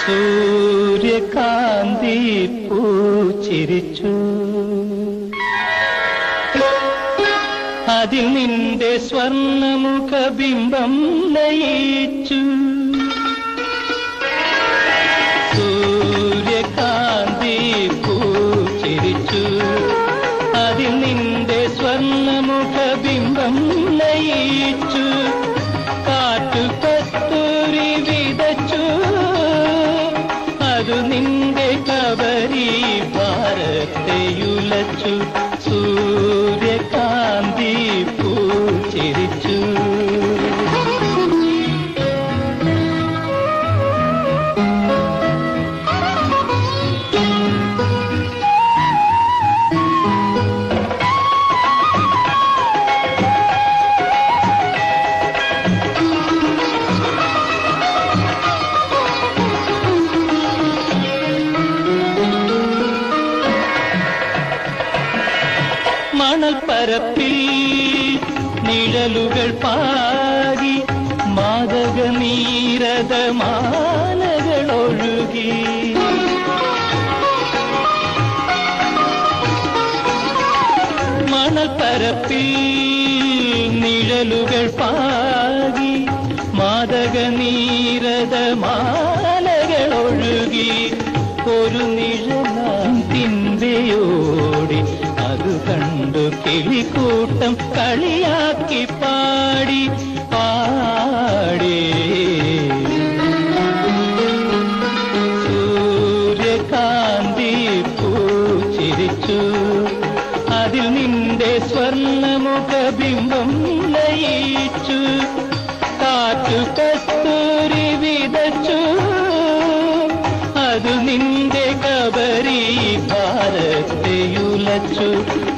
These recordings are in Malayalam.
സൂര്യകാന്തി പൂച്ചിരിച്ചു. അതിൽ നിന്റെ സ്വർണമുഖ ബിംബം ലയിച്ചു. സൂര്യകാന്തി പൂച്ചിരിച്ചു. അതിൽ നിന്റെ സ്വർണമുഖ ബിംബം ലയിച്ചു. കസ്തൂരി ഭാരത്തെയുലച്ചു സൂര്യകാന്തി மணல் பரப்பில் நிழலுகள் பாடி மாதக நீரத மாலகள் ஒழுகி. மணல் பரப்பில் நிழலுகள் பாடி மாதக நீரத மாலகள் ஒழுகி. ஒரு நிழல் കിളിക്കൂട്ടം കളിയാക്കി പാടി പാടി. സൂര്യകാന്തി പൂച്ചിരിച്ചു. അതിൽ നിന്റെ സ്വർണമുഖ ബിംബം ലയിച്ചു കാറ്റു കസ്തൂരി വിതച്ചു. അത് നിന്റെ കബരി ഭാരത്തെയുലച്ചു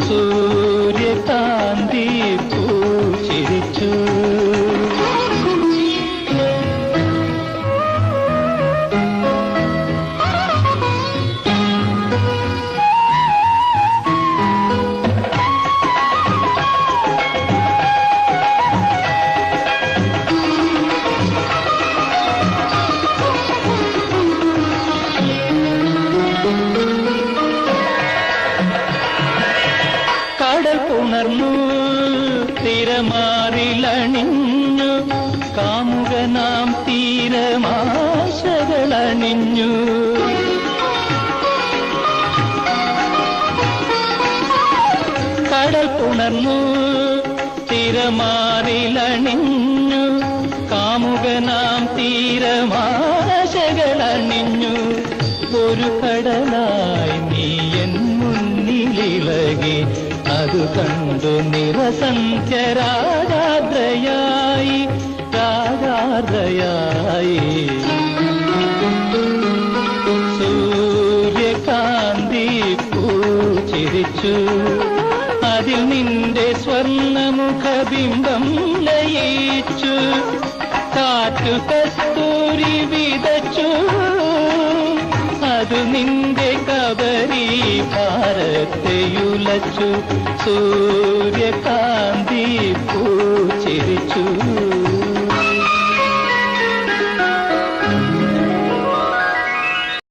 സൂര്യകാന്തി പുണർന്നു തിരമാറിലണിഞ്ഞു. കാമുക നാം തീരമാശകളണിഞ്ഞു. കടൽ പുണർന്നു തിരമാറിലണിഞ്ഞു. കാമുക നാം തീരമാശകളണിഞ്ഞു. ഒരു കടലായി നീ എൻ മുന്നിലിളകി അത് കണ്ടു നിറസന്ധ്യ രാഗാദ്രയായി സൂര്യകാന്തി പൂച്ചിരിച്ചു അതിൽ നിന്റെ സ്വർണമുഖ ബിംബം ലയിച്ചു. കാറ്റു കസ്തൂരി വിതച്ചു അത് നിന്റെ കബരി ഭാരത്തെയുലച്ചു സൂര്യകാന്തി പൂച്ചിരിച്ചു.